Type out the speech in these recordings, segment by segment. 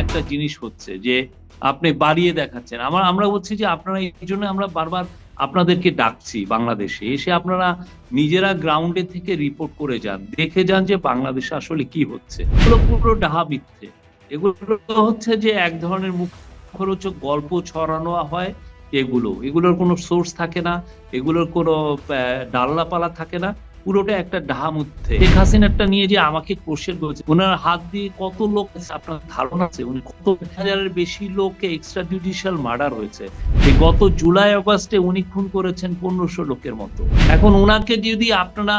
একটা জিনিস হচ্ছে যে আপনি বাড়িয়ে দেখাচ্ছেন। আমার, আমরা বলছি যে আপনারা এই জন্য আমরা বারবার আপনাদেরকে ডাকছি বাংলাদেশে। এসে আপনারা নিজেরা গ্রাউন্ডে থেকে রিপোর্ট করে যান। দেখে যান যে বাংলাদেশে আসলে কি হচ্ছে। এগুলো পুরো ডাহা মিথ্যে। এগুলো হচ্ছে যে এক ধরনের মুখরোচক গল্প ছড়ানো হয় এগুলো। এগুলোর কোনো সোর্স থাকে না। এগুলোর কোনো ডাল্লাপালা থাকে না। পুরোটা একটা ডাহা মধ্যে শেখ হাসিনারটা নিয়ে যে আমাকে কোশ্চেন করেছে ওনার হাত দিয়ে কত লোক, আপনার ধারণা আছে, উনি কত হাজারের বেশি লোককে এক্সট্রা জুডিশিয়াল মার্ডার হয়েছে গত জুলাই অগস্টে উনি খুন করেছেন পনেরোশো লোকের মতো। এখন ওনাকে যদি আপনারা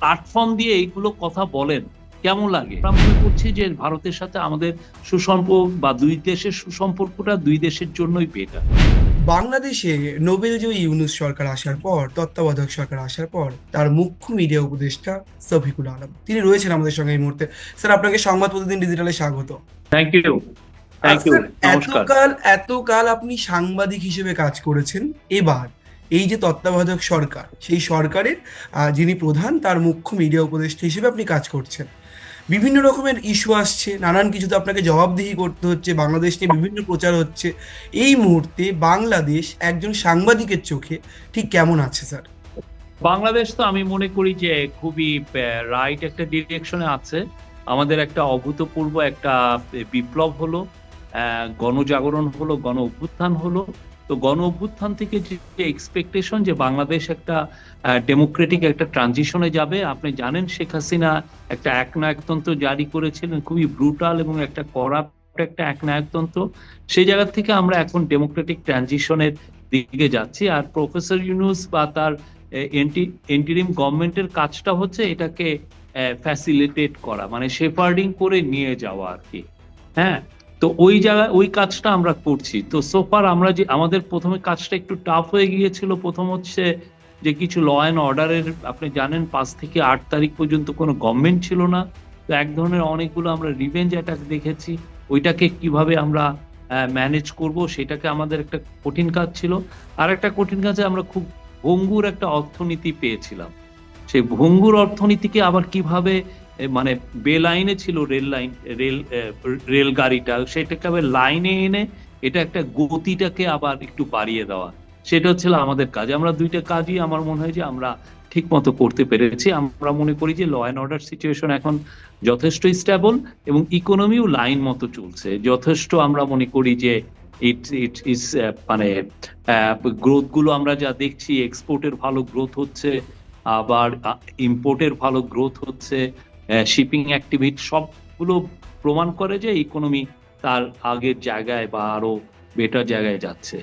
প্ল্যাটফর্ম দিয়ে এইগুলো কথা বলেন, কেমন লাগে? আমরা মনে করছি যে ভারতের সাথে আমাদের সুসম্পর্ক বা দুই দেশের সুসম্পর্কটা দুই দেশের জন্যই বেটার বাংলাদেশে নোবেল জয়ী ইউনুস সরকার আসার পর তত্ত্বাবধায়ক সরকার আসার পর তার মুখ্য মিডিয়া উপদেষ্টা সফিকুল আলম। তিনি রয়েছেন আমাদের সঙ্গে এই মুহূর্তে। স্যার আপনাকে সংবাদ প্রতিদিন ডিজিটালে স্বাগত। থ্যাংক ইউ এতকাল এতকাল আপনি সাংবাদিক হিসেবে কাজ করেছেন। এবার এই যে তত্ত্বাবধায়ক সরকার সেই সরকারের যিনি প্রধান তার মুখ্য মিডিয়া উপদেষ্টা হিসেবে আপনি কাজ করছেন। বিভিন্ন রকমের ইস্যু আসছে, নানান কিছুতে আপনাকে জবাবদিহি করতে হচ্ছে, বাংলাদেশ নিয়ে বিভিন্ন প্রচার হচ্ছে। এই মুহূর্তে বাংলাদেশ একজন সাংবাদিকের চোখে ঠিক কেমন আছে, স্যার? বাংলাদেশ তো আমি মনে করি যে খুবই রাইট একটা ডিরেকশনে আছে। আমাদের একটা অভূতপূর্ব একটা বিপ্লব হলো গণজাগরণ হলো গণ অভ্যুত্থান হলো। তো গণ অভ্যুত্থান থেকে যে এক্সপেকটেশন যে বাংলাদেশ একটা ডেমোক্রেটিক একটা ট্রানজিশনে যাবে, আপনি জানেন শেখ হাসিনা একটা একনায়কতন্ত্র জারি করেছিলেন, খুবই ব্রুটাল এবং একটা করাপ্ট একটা একনায়কতন্ত্র। সেই জায়গা থেকে আমরা এখন ডেমোক্রেটিক ট্রানজিশনের দিকে যাচ্ছি। আর প্রফেসর ইউনুস বা তার এন্টিরিম গভর্নমেন্টের কাজটা হচ্ছে এটাকে ফ্যাসিলিটেট করা মানে শেপার্ডিং করে নিয়ে যাওয়া আর কি। হ্যাঁ? তো ওই জায়গায় ওই কাজটা আমরা করছি। তো সোফার আমরা যে আমাদের প্রথমে কাজটা একটু টাফ হয়ে গিয়েছিল। প্রথম হচ্ছে যে কিছু ল অ্যান্ড অর্ডারের আপনি জানেন পাঁচ থেকে আট তারিখ পর্যন্ত কোনো গভর্নমেন্ট ছিল না। তো এক ধরনের অনেকগুলো আমরা রিভেঞ্জ অ্যাটাক দেখেছি। ওইটাকে কীভাবে আমরা ম্যানেজ করব সেটাকে আমাদের একটা কঠিন কাজ ছিল। আর একটা কঠিন কাজে আমরা খুব ভঙ্গুর একটা অর্থনীতি পেয়েছিলাম। সেই ভঙ্গুর অর্থনীতিকে আবার কীভাবে মানে বেলাইনে ছিল রেল লাইন রেল আহ, রেল গাড়িটা সেটাকে লাইনে এনে এটা একটা গতিটাকে আবার একটু বাড়িয়ে দেওয়া। সেটা হচ্ছিল আমাদের কাজ। আমরা দুইটা কাজই আমার মনে হয় যে আমরা ঠিক মতো করতে পেরেছি। আমরা মনে করি যে ল অ্যান্ড অর্ডার সিচুয়েশন এখন যথেষ্ট স্টেবল এবং ইকোনমিও লাইন মতো চলছে। যথেষ্ট আমরা মনে করি যে ইট ইট ইস মানে গ্রোথগুলো আমরা যা দেখছি এক্সপোর্টের ভালো গ্রোথ হচ্ছে আবার ইম্পোর্টের ভালো গ্রোথ হচ্ছে শিপিং অ্যাক্টিভিটি সবগুলো প্রমাণ করে যে ইকোনমি তার আগের জায়গায় বা আরও বেটার জায়গায় যাচ্ছে।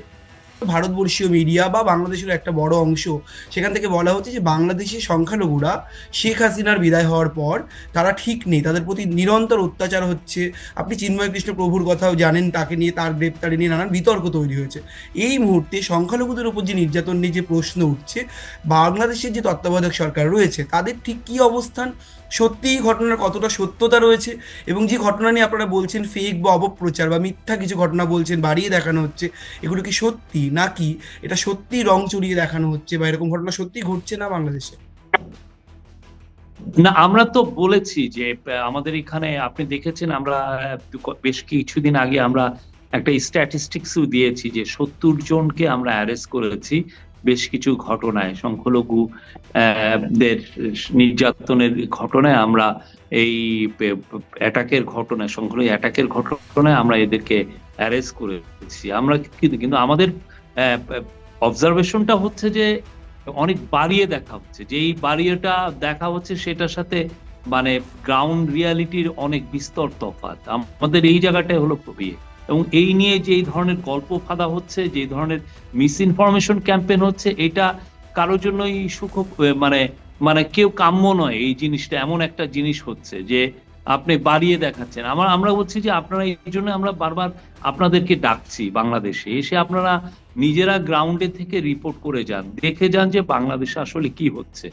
ভারতবর্ষীয় মিডিয়া বা বাংলাদেশের একটা বড় অংশ, সেখান থেকে বলা হচ্ছে যে বাংলাদেশের সংখ্যালঘুরা শেখ হাসিনার বিদায় হওয়ার পর তারা ঠিক নেই, তাদের প্রতি নিরন্তর অত্যাচার হচ্ছে। আপনি চিন্ময় কৃষ্ণ প্রভুর কথাও জানেন, তাকে নিয়ে তার গ্রেপ্তারি নিয়ে নানান বিতর্ক তৈরি হয়েছে। এই মুহূর্তে সংখ্যালঘুদের উপর যে নির্যাতন নিয়ে যে প্রশ্ন উঠছে, বাংলাদেশের যে তত্ত্বাবধায়ক সরকার রয়েছে, তাদের ঠিক কী অবস্থান? সত্যিই ঘটনার কতটা সত্যতা রয়েছে? এবং যে ঘটনা নিয়ে আপনারা বলছেন ফেক বা অপপ্রচার বা মিথ্যা কিছু ঘটনা বলছেন, বাড়িয়ে দেখানো হচ্ছে, এগুলো কি সত্যি? নাকি এটা সত্যি রং চড়িয়ে দেখানো হচ্ছে বা এরকম ঘটনা সত্যি ঘটছে না বাংলাদেশে? না, আমরা তো বলেছি যে আমাদের এখানে আপনি দেখেছেন আমরা বেশ কিছুদিন আগে আমরা একটা স্ট্যাটিস্টিক্সও দিয়েছি যে সত্তর জনকে আমরা অ্যারেস্ট করেছি বেশ কিছু ঘটনায়। সংখ্যালঘু নির্যাতনের ঘটনায় আমরা এই অ্যাটাকের ঘটনায়, সংখ্যালঘু অ্যাটাকের ঘটনায় আমরা এদেরকে অ্যারেস্ট করেছি। আমরা কিন্তু কিন্তু আমাদের অবজারভেশনটা হচ্ছে যে অনেক বাড়িয়ে দেখা হচ্ছে। যে এই বাড়িয়েটা দেখা হচ্ছে সেটার সাথে মানে গ্রাউন্ড রিয়ালিটির অনেক বিস্তর তফাৎ। আমাদের এই জায়গাটাই হলো বিয়ে এবং এই নিয়ে যে ধরনের গল্প ফাঁদা হচ্ছে যে ধরনের মিস ইনফরমেশন ক্যাম্পেন হচ্ছে, এটা কারোর জন্যই সুখ মানে মানে কেউ কাম্য নয়। এই জিনিসটা এমন একটা জিনিস হচ্ছে যে আপনি বাড়িয়ে দেখাচ্ছেন। আমার, আমরা বলছি যে আপনারা এই জন্য আমরা বারবার আপনাদেরকে ডাকছি বাংলাদেশে। এসে আপনারা নিজেরা গ্রাউন্ডে থেকে রিপোর্ট করে যান। দেখে যান যে বাংলাদেশে আসলে কি হচ্ছে।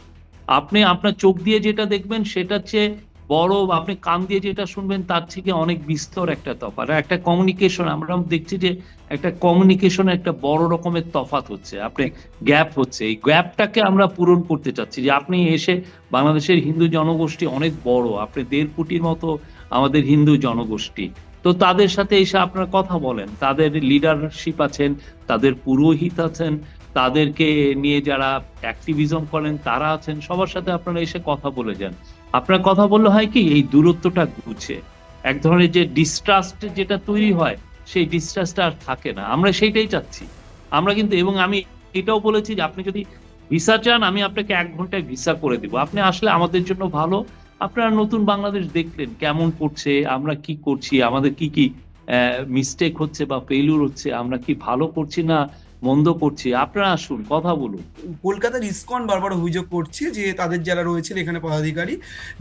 আপনি আপনার চোখ দিয়ে যেটা দেখবেন সেটা চেয়ে বড়, আপনি কান দিয়ে যেটা শুনবেন তার থেকে অনেক বিস্তর একটা তফাৎ। আর একটা কমিউনিকেশন আমরা দেখছি যে একটা কমিউনিকেশন একটা বড় রকমের তফাৎ হচ্ছে। আপনি গ্যাপ হচ্ছে। এই গ্যাপটাকে আমরা পূরণ করতে চাচ্ছি যে আপনি এসে বাংলাদেশের হিন্দু জনগোষ্ঠী অনেক বড়। আপনি দেড় কোটির মতো আমাদের হিন্দু জনগোষ্ঠী। তো তাদের সাথে এসে আপনারা কথা বলেন। তাদের লিডারশিপ আছেন, তাদের পুরোহিত আছেন তাদেরকে নিয়ে যারা অ্যাক্টিভিজম করেন, তারা আছেন, সবার সাথে আপনারা এসে কথা বলে যান। আপনার কথা বললে হয় কি, এই দূরত্বটা ঘুছে এক ধরনের যে ডিস্ট্রাস্ট যেটা তৈরি হয়, সেই ডিস্ট্রাস্টটা আর থাকে না। আমরা সেইটাই চাচ্ছি। আমরা কিন্তু, এবং আমি এটাও বলেছি যে আপনি যদি ভিসা চান, আমি আপনাকে এক ঘন্টায় ভিসা করে দিব। আপনি আসলে আমাদের জন্য ভালো। আপনারা নতুন বাংলাদেশ দেখলেন কেমন করছে, আমরা কি করছি, আমাদের কি কি মিস্টেক হচ্ছে বা ফেইলুর হচ্ছে, আমরা কি ভালো করছি না মন্দ করছি। আপনারা আসুন, কথা বলুন। কলকাতার ইসকন বারবার অভিযোগ করছে যে তাদের যারা রয়েছেন এখানে পদাধিকারী,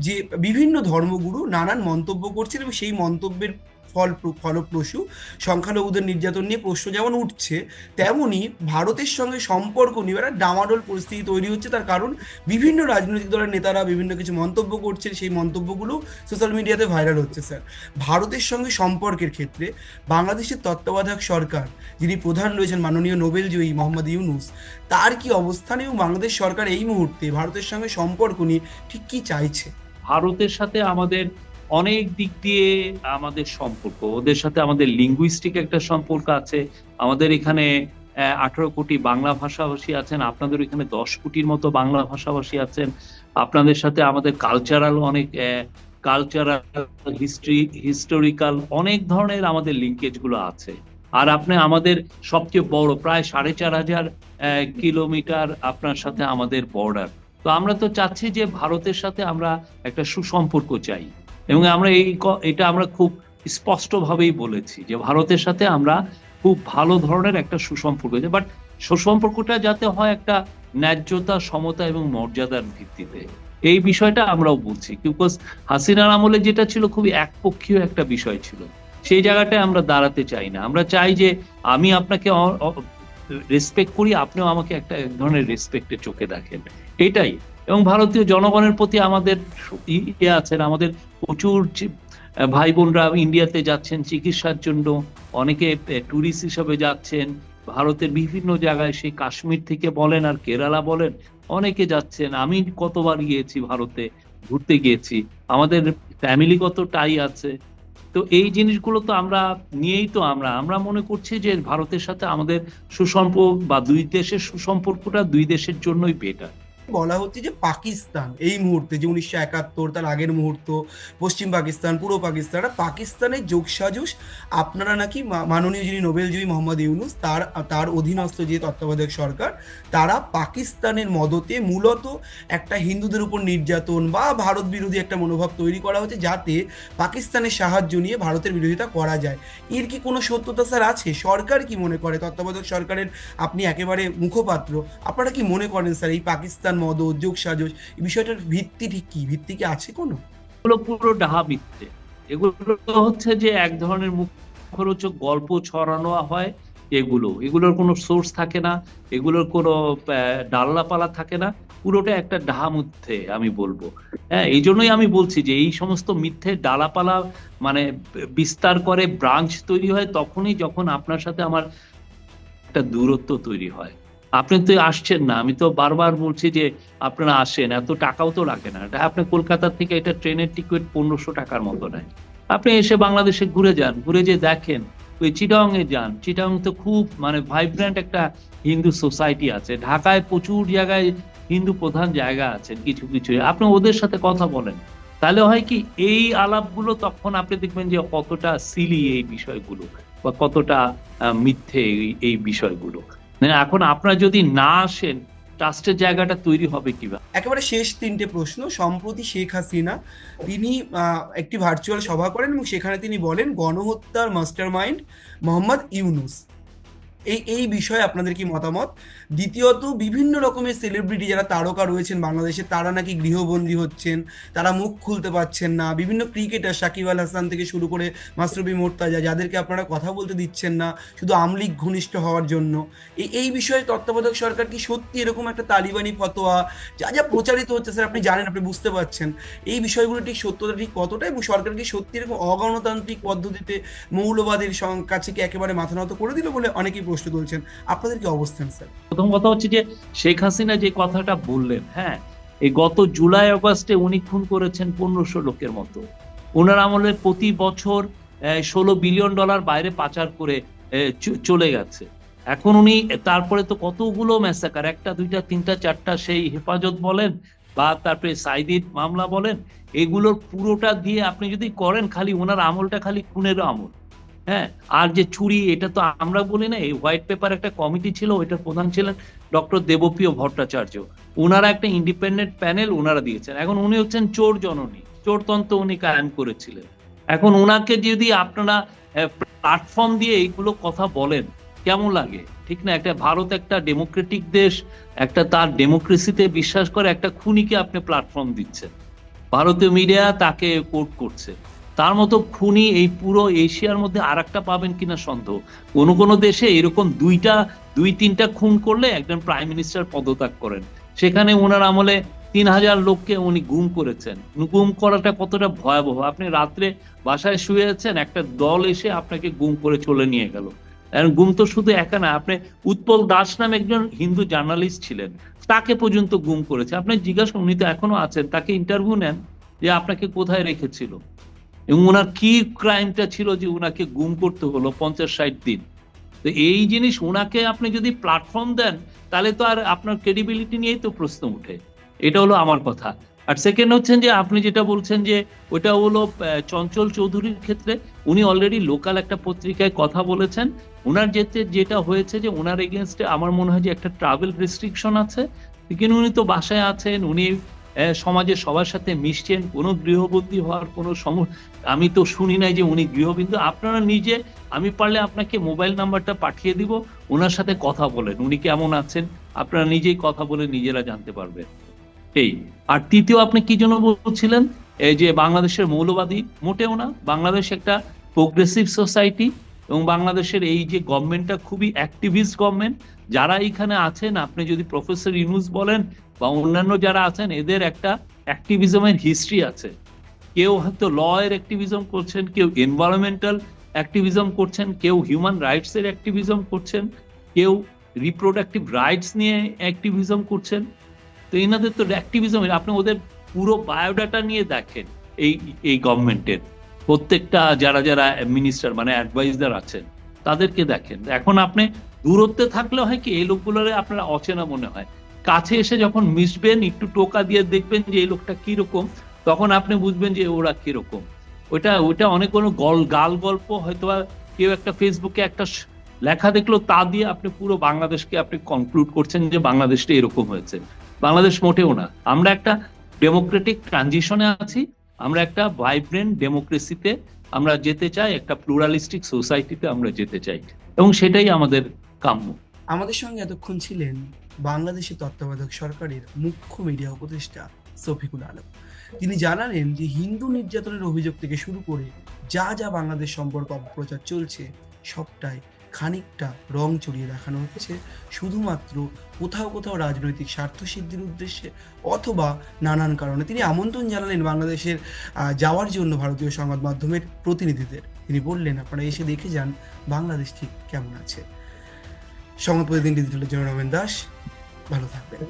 যে বিভিন্ন ধর্মগুরু নানান মন্তব্য করছেন এবং সেই মন্তব্যের ফল ফলপ্রসূ, সংখ্যালঘুদের নির্যাতন নিয়ে প্রশ্ন যেমন উঠছে, তেমনি ভারতের সঙ্গে সম্পর্ক নিয়ে একটা ডামাডোল পরিস্থিতি তৈরি হচ্ছে। তার কারণ বিভিন্ন রাজনৈতিক দলের নেতারা বিভিন্ন কিছু মন্তব্য করছেন। সেই মন্তব্যগুলো সোশ্যাল মিডিয়াতে ভাইরাল হচ্ছে, স্যার। ভারতের সঙ্গে সম্পর্কের ক্ষেত্রে বাংলাদেশের তত্ত্বাবধায়ক সরকার, যিনি প্রধান রয়েছেন মাননীয় নোবেল জয়ী মোহাম্মদ ইউনুস, তার কি অবস্থান এবং বাংলাদেশ সরকার এই মুহূর্তে ভারতের সঙ্গে সম্পর্ক নিয়ে ঠিক কি চাইছে? ভারতের সাথে আমাদের অনেক দিক দিয়ে আমাদের সম্পর্ক। ওদের সাথে আমাদের লিঙ্গুইস্টিক একটা সম্পর্ক আছে। আমাদের এখানে আঠারো কোটি বাংলা ভাষাভাষী আছেন। আপনাদের এখানে দশ কোটির মতো বাংলা ভাষাভাষী আছেন। আপনাদের সাথে আমাদের কালচারাল অনেক কালচারাল হিস্ট্রি হিস্টোরিক্যাল অনেক ধরনের আমাদের লিঙ্কেজগুলো আছে। আর আপনি আমাদের সবচেয়ে বড়, প্রায় সাড়ে চার হাজার কিলোমিটার আপনার সাথে আমাদের বর্ডার তো আমরা তো চাচ্ছি যে ভারতের সাথে আমরা একটা সুসম্পর্ক চাই। এবং আমরা এই এটা আমরা খুব স্পষ্টভাবেই বলেছি যে ভারতের সাথে আমরা খুব ভালো ধরনের একটা সুসম্পর্ক বাট সুসম্পর্কটা যাতে হয় একটা ন্যায্যতা, সমতা এবং মর্যাদার ভিত্তিতে। এই বিষয়টা আমরাও বলছি বিকজ হাসিনার আমলে যেটা ছিল খুবই একপক্ষীয় একটা বিষয় ছিল। সেই জায়গাটায় আমরা দাঁড়াতে চাই না। আমরা চাই যে আমি আপনাকে রেসপেক্ট করি, আপনিও আমাকে একটা এক ধরনের রেসপেক্টের চোখে দেখেন। এটাই। এবং ভারতীয় জনগণের প্রতি আমাদের ইয়ে আছেন, আমাদের প্রচুর ভাই বোনরা ইন্ডিয়াতে যাচ্ছেন, চিকিৎসার জন্য অনেকে ট্যুরিস্ট হিসাবে যাচ্ছেন, ভারতের বিভিন্ন জায়গায় সেই কাশ্মীর থেকে বলেন আর কেরালা বলেন, অনেকে যাচ্ছেন। আমি কতবার গিয়েছি ভারতে, ঘুরতে গিয়েছি। আমাদের ফ্যামিলিগত টাই আছে। তো এই জিনিসগুলো তো আমরা নিয়েই তো আমরা। আমরা মনে করছি যে ভারতের সাথে আমাদের সুসম্পর্ক বা দুই দেশের সুসম্পর্কটা দুই দেশের জন্যই বেটার বলা হচ্ছে যে পাকিস্তান, এই মুহূর্তে যে উনিশশো একাত্তর, তার আগের মুহূর্ত, পশ্চিম পাকিস্তান, পূর্ব পাকিস্তান পাকিস্তানের যোগসাজস আপনারা নাকি মাননীয় যিনি নোবেলজয়ী মোহাম্মদ ইউনুস, তার তার অধীনস্থ যে তত্ত্বাবধায়ক সরকার, তারা পাকিস্তানের মদতে মূলত একটা হিন্দুদের উপর নির্যাতন বা ভারত বিরোধী একটা মনোভাব তৈরি করা হচ্ছে যাতে পাকিস্তানের সাহায্য নিয়ে ভারতের বিরোধিতা করা যায়। এর কি কোনো সত্যতা স্যার আছে? সরকার কি মনে করে? তত্ত্বাবধায়ক সরকারের আপনি একেবারে মুখপাত্র, আপনারা কি মনে করেন স্যার এই পাকিস্তান মদ উদ্যোগ সাজস এই বিষয়টার ভিত্তি ঠিক কি? ভিত্তি কি আছে কোনো? এগুলো পুরো ডাহা মিথ্যে এগুলো হচ্ছে যে এক ধরনের মুখরোচক গল্প ছড়ানো হয় এগুলো। এগুলোর কোনো সোর্স থাকে না, এগুলোর কোনো ডাল্লাপালা থাকে না। পুরোটা একটা ডাহা মধ্যে আমি বলব। হ্যাঁ এই জন্যই আমি বলছি যে এই সমস্ত মিথ্যে ডালাপালা মানে বিস্তার করে ব্রাঞ্চ তৈরি হয়, তখনই যখন আপনার সাথে আমার একটা দূরত্ব তৈরি হয়। আপনি তো আসছেন না, আমি তো বারবার বলছি যে আপনারা আসেন, এত টাকাও তো লাগে না। এটা আপনি কলকাতা থেকে এটা ট্রেনের টিকিট পনেরোশো টাকার মতো নেয়। আপনি এসে বাংলাদেশে ঘুরে যান, ঘুরে যে দেখেন, ওই চিটাং এ যান। চিটাং তো খুব মানে ভাইব্রেন্ট একটা হিন্দু সোসাইটি আছে। ঢাকায় প্রচুর জায়গায় হিন্দু প্রধান জায়গা আছে, কিছু কিছু। আপনি ওদের সাথে কথা বলেন। তাহলে হয় কি, এই আলাপগুলো তখন আপনি দেখবেন যে কতটা সিলি এই বিষয়গুলো, বা কতটা মিথ্যে এই বিষয়গুলো। এখন আপনারা যদি না আসেন ট্রাস্টের জায়গাটা তৈরি হবে কীভাবে? একেবারে শেষ তিনটে প্রশ্ন, সম্প্রতি শেখ হাসিনা তিনি একটি ভার্চুয়াল সভা করেন এবং সেখানে তিনি বলেন, গণহত্যার মাস্টার মাইন্ড মোহাম্মদ ইউনুস। এই এই বিষয়ে আপনাদের কি মতামত? দ্বিতীয়ত, বিভিন্ন রকমের সেলিব্রিটি যারা তারকা রয়েছেন বাংলাদেশে, তারা নাকি গৃহবন্দী হচ্ছেন, তারা মুখ খুলতে পারছেন না। বিভিন্ন ক্রিকেটার সাকিব আল হাসান থেকে শুরু করে মাসরুবি মোর্তাজা, যাদেরকে আপনারা কথা বলতে দিচ্ছেন না, শুধু আমলিক ঘনিষ্ঠ হওয়ার জন্য। এই এই বিষয়ে তত্ত্বাবধায়ক সরকার কি সত্যি এরকম একটা তালিবানি ফতোয়া, যা যা প্রচারিত হচ্ছে স্যার, আপনি জানেন, আপনি বুঝতে পারছেন। এই বিষয়গুলো ঠিক সত্যতা ঠিক কতটা এবং সরকার কি সত্যি এরকম অগণতান্ত্রিক পদ্ধতিতে মৌলবাদের কাছে কি একেবারে মাথা নত করে দিল বলে অনেকেই প্রশ্ন তুলছেন আপনাদের কি অবস্থান, স্যার? প্রথম কথা হচ্ছে যে শেখ হাসিনা যে কথাটা বললেন হ্যাঁ এই গত জুলাই অগাস্টে উনি খুন করেছেন পনেরোশো লোকের মতো। ওনার আমলে প্রতি বছর ষোলো বিলিয়ন ডলার বাইরে পাচার করে চলে গেছে। এখন উনি, তারপরে তো কতগুলো ম্যাসাকার একটা, দুইটা, তিনটা, চারটা সেই হেফাজত বলেন বা তারপরে সাইদির মামলা বলেন, এগুলোর পুরোটা দিয়ে আপনি যদি করেন, খালি ওনার আমলটা খালি খুনের আমল। হ্যাঁ? আর যে চুরি, এটা তো আমরা বলি না, এই হোয়াইট পেপার একটা কমিটি ছিল, ওইটার প্রধান ছিলেন ডক্টর দেবপ্রিয় ভট্টাচার্য। ওনারা একটা ইন্ডিপেন্ডেন্ট প্যানেল ওনারা দিয়েছেন। এখন উনি হচ্ছেন চোর জননী। চোরতন্ত্র উনি কায়েম করেছিলেন। এখন ওনাকে যদি আপনারা প্ল্যাটফর্ম দিয়ে এইগুলো কথা বলেন, কেমন লাগে? ঠিক না? একটা ভারত একটা ডেমোক্রেটিক দেশ, একটা তার ডেমোক্রেসিতে বিশ্বাস করে একটা খুনিকে আপনি প্ল্যাটফর্ম দিচ্ছেন। ভারতীয় মিডিয়া তাকে কোর্ট করছে। তার মতো খুনি এই পুরো এশিয়ার মধ্যে আর একটা পাবেন কিনা সন্দেহ। কোন কোন দেশে এরকম দুইটা, দুই, তিনটা খুন করলে একজন প্রাইম মিনিস্টার পদত্যাগ করেন। সেখানে ওনার আমলে তিন হাজার লোককে উনি গুম করেছেন। গুম করাটা কতটা ভয়াবহ? আপনি রাত্রে বাসায় শুয়ে আছেন, একটা দল এসে আপনাকে গুম করে চলে নিয়ে গেল। গুম তো শুধু একা না, আপনি উৎপল দাস নামে একজন হিন্দু জার্নালিস্ট ছিলেন। তাকে পর্যন্ত গুম করেছে। আপনি জিজ্ঞাসা উনি তো এখনও আছেন, তাকে ইন্টারভিউ নেন যে আপনাকে কোথায় রেখেছিল। এবং ওনার কি ক্রাইমটা ছিল যে ওনাকে গুম করতে হলো পঞ্চাশ ষাট দিন? তো এই জিনিস ওনাকে আপনি যদি প্ল্যাটফর্ম দেন, তাহলে তো আর আপনার ক্রেডিবিলিটি নিয়েই তো প্রশ্ন উঠে এটা হলো আমার কথা। আর সেকেন্ড হচ্ছেন যে আপনি যেটা বলছেন যে ওটা হলো চঞ্চল চৌধুরীর ক্ষেত্রে উনি অলরেডি লোকাল একটা পত্রিকায় কথা বলেছেন। ওনার যেতে, যেটা হয়েছে যে ওনার এগেনস্টে আমার মনে হয় যে একটা ট্রাভেল রেস্ট্রিকশন আছে। কিন্তু উনি তো বাসায় আছেন, উনি সমাজে সবার সাথে মিশছেন, কোনো গৃহবন্দী হওয়ার কোনো সম আমি তো শুনি নাই যে উনি গৃহবিন্দু। আপনারা নিজে, আমি পারলে আপনাকে মোবাইল নাম্বারটা পাঠিয়ে দিব, ওনার সাথে কথা বলেন, উনি কেমন আছেন, আপনারা নিজেই কথা বলে নিজেরা জানতে পারবেন। এই, আর তৃতীয়, আপনি কি জন্য বলছিলেন? এই যে বাংলাদেশের মৌলবাদী, মোটেও না, বাংলাদেশ একটা প্রোগ্রেসিভ সোসাইটি এবং বাংলাদেশের এই যে গভর্নমেন্টটা খুবই অ্যাক্টিভিস্ট গভর্নমেন্ট, যারা এখানে আছেন, আপনি যদি প্রফেসর ইউনুস বলেন বা অন্যান্য যারা আছেন, এদের একটা অ্যাক্টিভিজমের হিস্ট্রি আছে। কেউ হয়তো ল এর অ্যাক্টিভিজম করছেন, কেউ এনভায়রনমেন্টাল অ্যাক্টিভিজম করছেন, কেউ হিউম্যান রাইটস এর অ্যাক্টিভিজম করছেন, কেউ রিপ্রোডাক্টিভ রাইটস নিয়ে অ্যাক্টিভিজম করছেন। তো এনাদের তো অ্যাক্টিভিজম আপনি ওদের পুরো বায়োডাটা নিয়ে দেখেন এই এই গভর্নমেন্টের। প্রত্যেকটা যারা যারা মিনিস্টার মানে অ্যাডভাইজার আছেন, তাদেরকে দেখেন। এখন আপনি দূরত্বে থাকলে হয় কি, এই লোকগুলোরে আপনার অচেনা মনে হয়। কাছে এসে যখন মিশবেন, একটু টোকা দিয়ে দেখবেন যে এই লোকটা কীরকম, তখন আপনি বুঝবেন যে ওরা কীরকম। ওইটা ওইটা অনেক কোনো গল, গাল গল্প, হয়তো কেউ একটা ফেসবুকে একটা লেখা দেখল, তা দিয়ে আপনি পুরো বাংলাদেশকে আপনি কনক্লুড করছেন যে বাংলাদেশটা এরকম হয়েছে। বাংলাদেশ মোটেও না। আমরা একটা ডেমোক্রেটিক ট্রানজিশনে আছি আমরা একটা ভাইব্রেন্ট ডেমোক্রেসিতে আমরা যেতে চাই, একটা প্লুরালিস্টিক সোসাইটিতে আমরা যেতে চাই। এবং সেটাই আমাদের কাম্য। আমাদের সঙ্গে এতক্ষণ ছিলেন বাংলাদেশের তত্ত্বাবধায়ক সরকারের মুখ্য মিডিয়া উপদেষ্টা সফিকুল আলম। তিনি জানালেন যে হিন্দু নির্যাতনের অভিযোগ থেকে শুরু করে যা যা বাংলাদেশ সম্পর্কে অপপ্রচার চলছে, সবটাই খানিকটা রং চড়িয়ে দেখানো হচ্ছে। শুধুমাত্র কোথাও কোথাও রাজনৈতিক স্বার্থ সিদ্ধির উদ্দেশ্যে অথবা নানান কারণে। তিনি আমন্ত্রণ জানালেন বাংলাদেশের যাওয়ার জন্য ভারতীয় সংবাদ মাধ্যমের প্রতিনিধিদের। তিনি বললেন, আপনারা এসে দেখে যান বাংলাদেশ ঠিক কেমন আছে। সংবাদ প্রতিদিন ডিজিটালের জন্য রমেন দাস, ভালো থাকবেন।